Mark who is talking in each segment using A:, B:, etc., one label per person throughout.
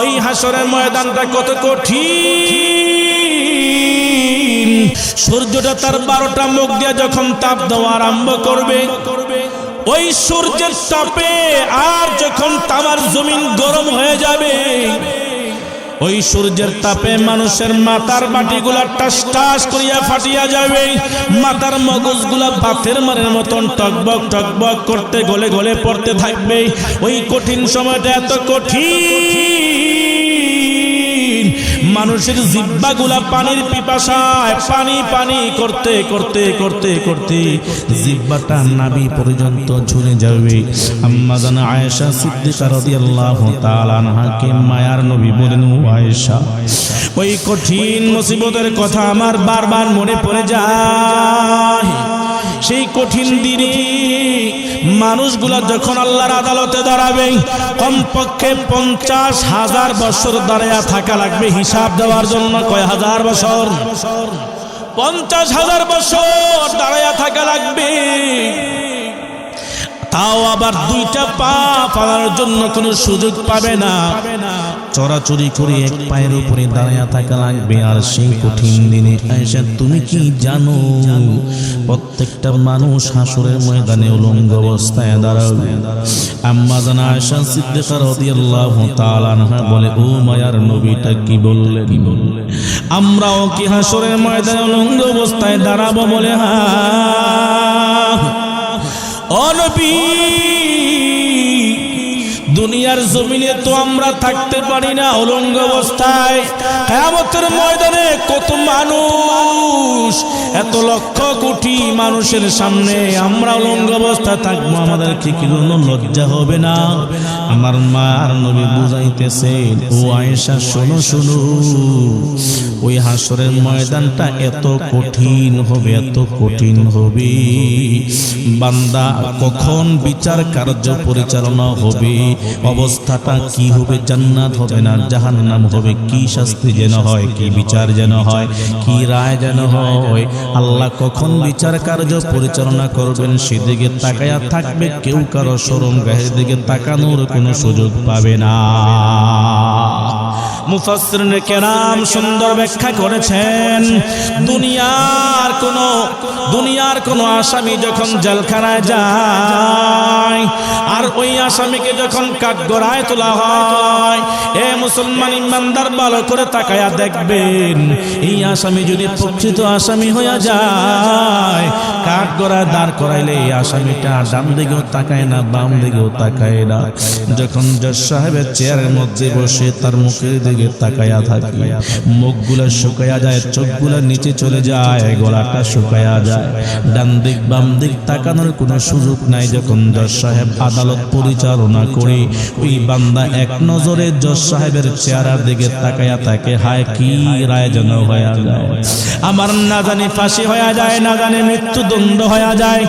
A: ওই হাসরের ময়দানটা কত কঠিন। সূর্যটা তার বারোটা মুখ দিয়ে যখন তাপ দেওয়া আরম্ভ করবে, ওই সূর্যের তাপে আর যখন তামার জমিন গরম হয়ে যাবে ওই সূর্যের তাপে মানুষের মাথার বাটিগুলা টাস টাস করিয়া ফাটিয়া যাবে। মাথার মগজগুলা বাতের মারের মতন টকবক টকবক করতে গলে গলে পড়তে থাকবে। ওই কঠিন সময়টা এত কঠিন। মানুষের জিব্বাগুলা পানির পিপাসায় পানি পানি করতে করতে করতে করতে জিব্বাটা নাবি পর্যন্ত ঝুলে যাবে। আম্মা জানা আয়েশা সিদ্দিকা রাদিয়াল্লাহু তাআলা আনহাকে মায়ার নবী বলেন ও আয়েশা। ওই কঠিন মুসিবতের কথা আমার বারবার মনে পড়ে যায়। সেই কঠিন দিনে মানুষগুলা যখন আল্লাহর আদালতে দাঁড়াবে, কমপক্ষে পঞ্চাশ হাজার বছর দাঁড়াইয়া থাকা লাগবে হিসাব দেওয়ার জন্য কয় হাজার বছর? পঞ্চাশ হাজার বছর দাঁড়াইয়া থাকা লাগবে তাও আবার দুইটা পা পাওয়ার জন্য কোনো সুযোগ পাবে না। চড়াচড়ি করে এক পায়ের উপরে দাঁড়ায় থাকা লাগবে আর সেই কঠিন দিনে আয়সা তুমি কি জানো? প্রত্যেকটা মানুষ হাসরের ময়দানে উলঙ্গ অবস্থায় দাঁড়াবে। আম্মা জানা আয়সা সিদ্দিকা রাদিয়াল্লাহু তাআলা আনহা বলে, ও মায়ার নবীটা কি বললেন? আমরাও কি হাসরের ময়দানে উলঙ্গ অবস্থায় দাঁড়াবো বলে হ্যাঁ। দুনিয়ার জমিনে তো আমরা থাকতে পারি না অলঙ্গ অবস্থায়। কেয়ামতের ময়দানে কত মানুষ, এত লক্ষ কোটি মানুষের সামনে আমরা অলঙ্গ অবস্থায় থাকব, আমাদের কি কোনো লজ্জা হবে না? আমার মা আর নবী বুঝাইতেছেন, ও আয়েশা, শোনো শোনো, ওই হাসরের ময়দানটা এত কঠিন হবে, এত কঠিন হবে। বান্দা, কখন বিচার কার্য পরিচালনা হবে? অবস্থাটা কি হবে? জান্নাত হবে না, জাহান্নাম হবে? কি শাস্তি যেন হয়, কি বিচার যেন হয়, কি রায় যেন হয়? আল্লাহ কখন বিচার কার্য পরিচালনা করবেন, সেদিকে তাকায়া থাকবে, কেউ কারও সরম গায়ের দিকে তাকানোর কোনো সুযোগ পাবে না। মুফাসসিরিন কেরাম সুন্দর ব্যাখ্যা করেছেন দুনিয়ার কোন দুনিয়ার কোনো আসামি যখন জেলখানায় যায়, আর ওই আসামিকে যখন কাঠগড়ায় তোলা হয়, এ মুসলমান ইমানদার ভালো করে তাকায়া দেখবেন, এই আসামি যদি প্রকৃত আসামি হইয়া যায় কাঠগড়ায় দাঁড় করাইলে এই আসামিটা ডান দিকেও তাকায় না, বাম দিকেও তাকায় না। যখন জজ সাহেবের চেয়ারের মধ্যে বসে তার মুখের দিকে তাকায়া থাকে, মুখগুলো শুকায়া যায়, চোখগুলো নিচে চলে যায় গলাটা শুকায়া যায়। ডান দিক, বাম দিক তাকানোর কোনো সুযোগ নাই যখন জজ সাহেব আদালত পরিচালনা করে। ওই বান্দা এক নজরে জজ সাহেবের চেহারার দিকে তাকায়া থাকে হায় কি রায় যেন হয়ে যায়। আমার না জানি ফাঁসি হয়ে যায়, না জানি মৃত্যুদণ্ড হয়ে যায়,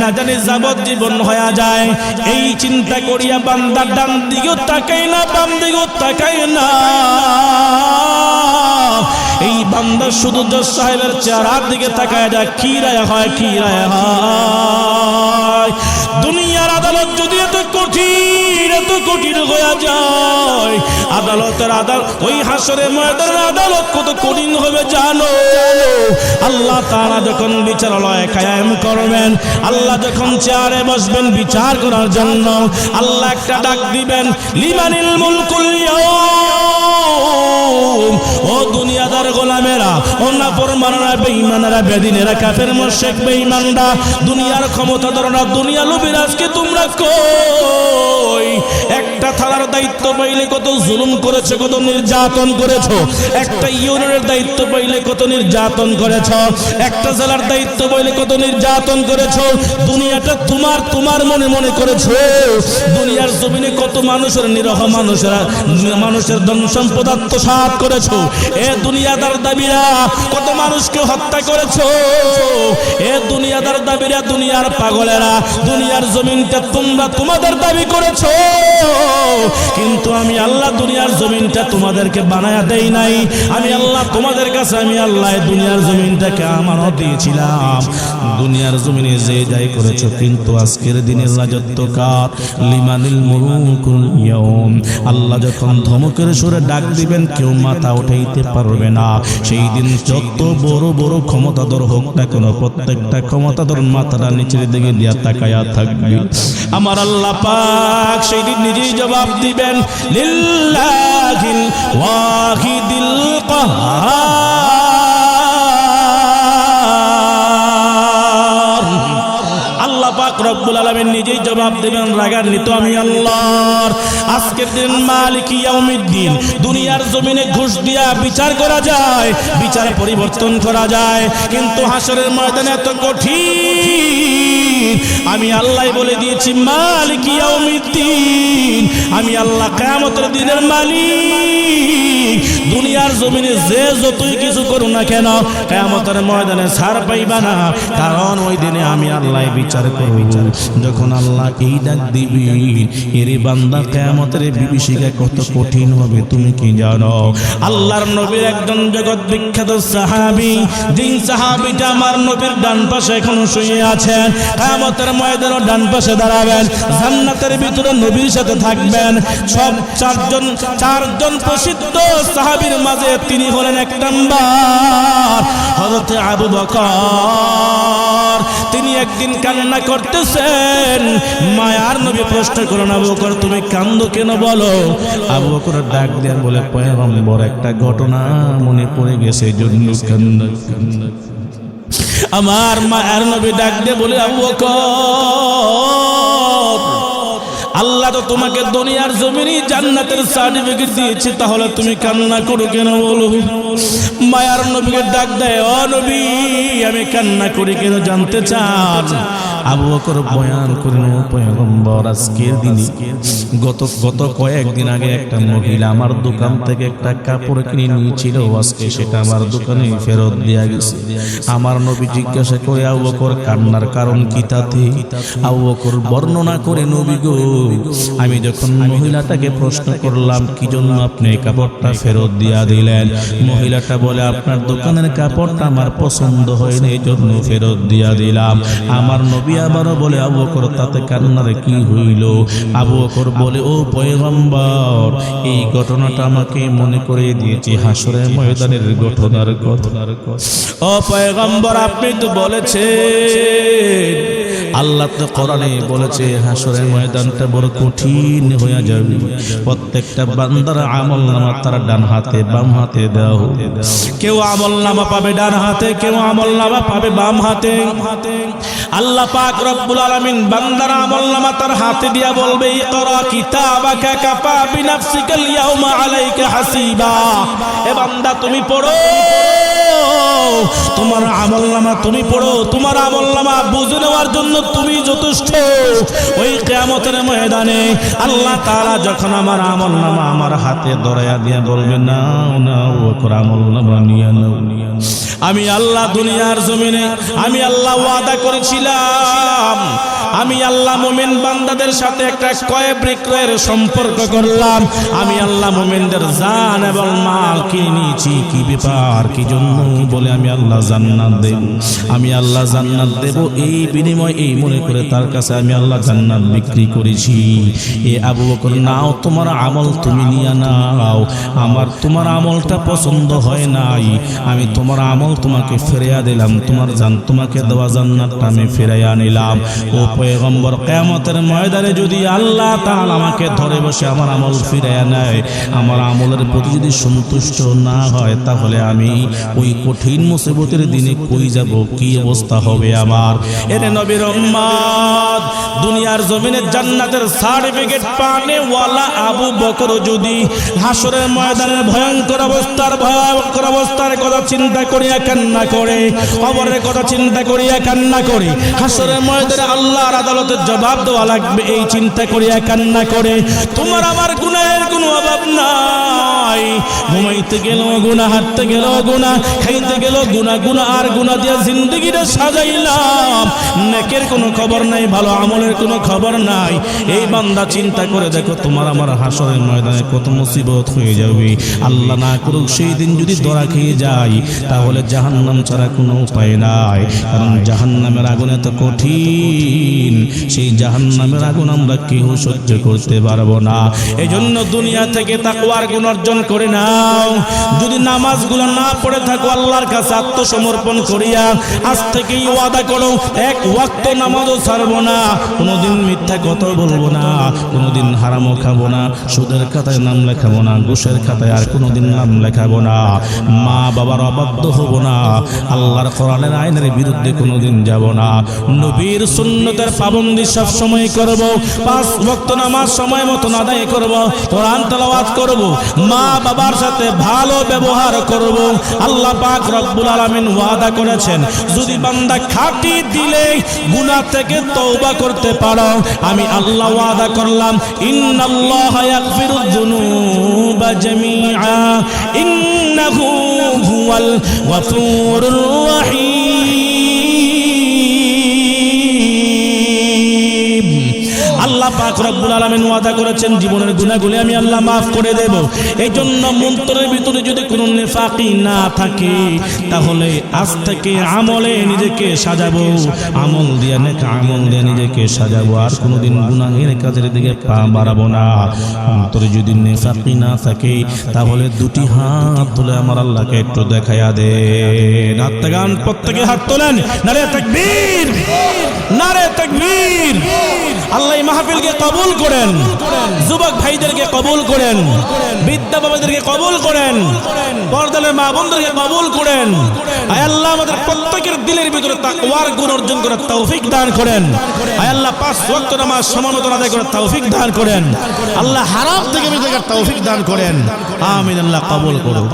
A: না জানি যাবজ্জীবন হয়ে যায়। এই চিন্তা করিয়া বান্দা ডান দিকেও তাকাই না, বাম দিকেও তাকাই না। এই বান্দা শুধু জজ সাহেবের চেহারার দিকে তাকায় যায়, কি রায় হয়, কি রায় হয় দুনিয়ার আদালত যদি এত কঠিন এত কঠিন হয়ে যায়, আদালতের আদালত ওই হাসরে ময়দানের আদালত কত কঠিন হবে জানো আল্লাহ তারা যখন বিচারালয় কায়াম করবেন, আল্লাহ যখন চেয়ারে বসবেন বিচার করার জন্য, আল্লাহ একটা ডাক দিবেন লিমানিল মুলকুল। ও দুনিয়াদার গোলামেরা না পরমানরা, বেঈমানেরা, বেদিনেরা, কাফের মোশেক বেঈমানরা, দুনিয়ার ক্ষমতা ধরনা দুনিয়া লোভীর আজকে তোমরা কই? একটা থালার দায়িত্ব পাইলে কত জুলুম করেছে, কত নির্যাতন করেছ? একটা ইউনিয়নের দায়িত্ব পাইলে কত নির্যাতন করেছ? একটা জেলার দায়িত্ব পাইলে কত নির্যাতন করেছ? দুনিয়াটা তোমার তোমার মনে মনে করেছ? দুনিয়ার জমিনে কত মানুষের নিরহ মানুষেরা, মানুষের ধন সম্পদ আত্মসাৎ করেছ? এ দুনিয়াদার দাবিরা, কত মানুষকে হত্যা করেছ? এ দুনিয়াদার দাবিরা দুনিয়ার পাগলেরা, দুনিয়ার জমিনটা তোমরা তোমাদের দাবি করেছ। কিন্তু আমি আল্লাহ দুনিয়ার জমিনটা তোমাদেরকে বানায়া দেই নাই। আমি আল্লাহ তোমাদের কাছে, আমি আল্লাহ দুনিয়ার জমিনটাকে আমানত দিয়েছিলাম। দুনিয়ার জমিনে যে যাই করেছ, কিন্তু আজকের দিনের রাজত্ব কার? লিমানিল মুলুকুল ইয়াউম। আল্লাহ যখন ধমকের সুরে ডাক দিবেন, কেউ মাথা উঠাইতে পারবে না। সেই দিন যত বড় বড় ক্ষমতাধর হোক না কেন, প্রত্যেকটা ক্ষমতাধর মাথাটা নিচের দিকে দিয়া তাকায়া থাকবে। আমার আল্লাহ পাক সেই দিন নিজেই জবাব দিবেন, লিল্লাহিল ওয়াহিদিল কাহার। রব্বুল আলামিন নিজেই জবাব দেবেন, রাগান্বিত আমি আল্লাহর। আজকের দিন মালিক ইয়াউমিদ্দিন, দুনিয়ার জমিনে ঘুষ দিয়া বিচার করা যায়, বিচার পরিবর্তন করা যায়, কিন্তু হাসরের ময়দানে এত কঠিন। আমি আল্লাহ বলে দিয়েছি, মালিক ইয়াউমিদ্দিন, আমি আল্লাহ কিয়ামতের দিনের মালিক। দুনিয়ার জমিনে যে যতই কিছু করুন না কেন কেমতের ময়দানে ছাড় পাইবা না, কারণ ওই দিনে আমি আল্লাহ বিচার করব যখন আল্লাহ এই ডাক দিবি, এর বান্দা কেমতের বিভীষিকা কত কঠিন হবে, তুমি কি জানো? আল্লাহর নবীর একজন জগৎ বিখ্যাত সাহাবি দিন সাহাবিটা আমার নবীর ডান পাশে এখনও শুয়ে আছেন। কেমতের ময়দানও ডান পাশে দাঁড়াবেন। জান্নাতের ভিতরে নবীর সাথে থাকবেন। সব চারজন চারজন প্রসিদ্ধ সাহাবীর মাঝে তিনি হলেন এক নাম্বার। হযরতে আবু বকর, তিনি একদিন কান্না করতেছেন মায়ার নবী প্রশ্ন করেন আবু বকর, তুমি কান্দো কেন বলো? আবু বকর ডাক দেন বলে, পয়গম্বর, একটা ঘটনা মনে পড়ে গেছে জন্য কান্না আমার মায়ের নবী ডাক দিয়ে বলে, আবু বকর, আল্লাহ তো তোমাকে দুনিয়ার জমিনে জান্নাতের সার্টিফিকেট দিয়েছে, তাহলে তুমি কান্না করো কেন বলো? মায়ার নবীকে ডাক দেয়, ও নবী, আমি কান্না করি কেন জানতে চান? আবু বকর বয়ান করেন পয়গম্বর, আজকের দিনে গত গত কয়েকদিন আগে একটা মহিলা আমার দোকান থেকে একটা কাপড় কিনে নিয়েছিল। আজকে সেটা আমার দোকানে ফেরত দেয়া গেছে। আমার নবী জিজ্ঞাসা করে, আবু বকর, কান্নার কারণ কি তাতে? আবু বকর বর্ণনা করে, নবী গো, আমি যখন মহিলাটাকে প্রশ্ন করলাম, কি জন্য আপনি কাপড়টা ফেরত দিয়া দিলেন? মহিলাটা বলে, আপনার দোকানের কাপড়টা আমার পছন্দ হয়নি, এই জন্য ফেরত দিয়া দিলাম। আমার নবী আবারও বলে আবু বকর, তাতে কান্নারে কি হইল? আবু বকর বলে, ও পয়গম্বর, এই ঘটনাটা আমাকে মনে করে দিয়েছে হাসরের ময়দানের ঘটনার ঘটনার ও পয়গম্বর, আপনি তো বলেছেন আল্লাহ তো কোরআনে বলেছে, হাসরের ময়দানটা বড় কঠিন হয়ে যাবে। প্রত্যেকটা বান্দার আমল নামা তার ডান হাতে, বাম হাতে দেওয়া হবে কেউ আমল নামা পাবে ডান হাতে, কেউ আমল নামা পাবে বাম হাতে। আল্লাহ পাক রব্বুল আলামিন বান্দার আমল নামা তার হাতে দিয়া বলবে, ইকরা কিতাবাকা কাফা বিনাফসিকাল ইয়াউমা আলাইকা হাসিবা। এ বান্দা, তুমি পড়ো। তোমার আমল নামা তুমি পড়ো, তোমার আমল নামা বুঝে নেওয়ার জন্য তুমি যথেষ্ট ওই কেয়ামতের ময়দানে আল্লাহ তারা যখন আমার আমল নামা আমার হাতে দরয়া দিয়ে বলবে না না আমল নামা নিয়ে নাও নিয়ে। আমি আল্লাহ দুনিয়ার জমিনে, আমি আল্লাহ ওয়াদা করেছিলাম। আমি আল্লাহ মোমেন বান্দাদের সাথে একটা ক্রয় বিক্রয়ের সম্পর্ক করলাম। আমি আল্লাহ মোমেনদের জান এবং মাল কিনে নিয়েছি। কি ব্যাপার, কি জন্য বলে আমি আল্লাহ জান্নাত দেব? আমি আল্লাহ জান্নাত দেব এই বিনিময় এই মনে করে তার কাছে আমি আল্লাহ জান্নাত বিক্রি করেছি। এ আবু বকর, নাও তোমার আমল তুমি নিয়ে নাও। আমার তোমার আমলটা পছন্দ হয় নাই। আমি তোমার আমল তোমাকে ফিরিয়ে দিলাম। তোমার জান, তোমাকে দেওয়া জান্নাতটা আমি ফিরাইয়া নিলাম। ও পয়গম্বর, কিয়ামতের ময়দানে যদি আল্লাহ তাআলা আমাকে ধরে বসে আমার আমল ফিরাইয়া নেয়, আমার আমলের প্রতি যদি সন্তুষ্ট না হয়, তাহলে আমি ওই কঠিন মুসিবতের দিনে কই যাব? কি অবস্থা হবে আমার? এরে নবীর দুনিয়ার জমিনে জান্নাতের সার্টিফিকেট পানে ওয়ালা আবু বকর যদি হাসরের ময়দানের ভয়ঙ্কর অবস্থার ভয়ঙ্কর অবস্থার কথা চিন্তা করিয়া কান্না করে, কবরের কথা চিন্তা করিয়া কান্না করে, হাসরের ময়দানে আল্লাহর আদালতের জবাব দেওয়া লাগবে, এই চিন্তা করিয়া কান্না করে। তোমার আমার গুনাহের কোনো অভাব ঘুমাইতে আর সাজাইলাম। কোনো খবর নাই, ভালো আমলের কোনো খবর নাই। এই বান্দা চিন্তা করে দেখো, তোমার আমার হাসরের ময়দানে কত মুসিবত হয়ে যাবে। আল্লাহ না করুক সেই দিন যদি ধরা খেয়ে যাই তাহলে জাহান্নাম ছাড়া কোনো উপায় নাই। কারণ জাহান্নামের আগুন এত কঠিন, সেই জাহান্নামের আগুন আমরা কেউ সহ্য করতে পারব না। এই জন্য দুনিয়া থেকে তাকওয়ার গুণ অর্জন করে নাও। যদি নামাজগুলো না পড়ে থাকো, আল্লাহর কাছে আত্মসমর্পণ করিয়া আজ থেকেই ওয়াদা করো, এক ওয়াক্ত নামাজও ছাড়বো না। কোনোদিন মিথ্যা কথা বলব না, কোনোদিন হারামও খাব না, সুদের খাতায় নাম লেখাবো না, ঘুষের খাতায় আর কোনোদিন নাম লেখাবো না। মা বাবার অবাধ্য হব না, আল্লাহর কোরআনের আইনের বিরুদ্ধে কোনোদিন যাব না। নবীর সুন্নতের পাবন্দি সব সময় করব, পাঁচ ভক্ত নামাজ সময় মতন আদায় করব, কোরআন তেলাওয়াত করব মা বাবার সাথে ভালো ব্যবহার করব। আল্লাহ পাক রব্বুল আলামিন ওয়াদা করেছেন, যদি বান্দা খাঁটি দিলে গুনাহ থেকে তওবা করতে পারো। আমি আল্লাহ ওয়াদা করলাম, ইন্নাল্লাহ ইয়াগফিরুয যুনুবা জামিআ, ইন্নাহু হুয়াল গফুরুর রহিম। আল্লাহ পাক রব্বুল আলামিন ওয়াদা করেছেন, জীবনের গুনাহগুলি আমি আল্লাহ মাফ করে দেব। এই জন্য মন্ত্রের ভিতরে যদি কোনো নেফাকি না থাকে, তাহলে আজ থেকে আমলে নিজেকে সাজাবো। আমল দিয়ে নেক আমল দিয়ে নিজেকে সাজাবো, আর কোনোদিন গুনাহের কাজের দিকে পা বাড়াবো না। অন্তরে যদি নেফাকি না থাকে, তাহলে দুটি হাত তুলে আমার আল্লাহকে একটু দেখাইয়া দে। হাত গান প্রত্যেকে হাত তোলেন। নারে তাকবীর নারে তাকবীর। আল্লাহ মাহফিলকে কবুল করেন। যুবক ভাইদেরকে কবুল করেন। বিদ্যা বাবাদেরকে কবুল করেন। পর্দালের মা বোনদেরকে কবুল করেন। আয় আল্লাহ আমাদের প্রত্যেকের দিলের ভিতরে তাকওয়ার গুণ অর্জন করার তৌফিক দান করেন। আয় আল্লাহ পাঁচ ওয়াক্ত নামাজ সমানত আদায় করার তৌফিক দান করেন। আল্লাহ হারাম থেকে বেঁচে তৌফিক দান করেন। আমিন আল্লাহ কবুল করুন।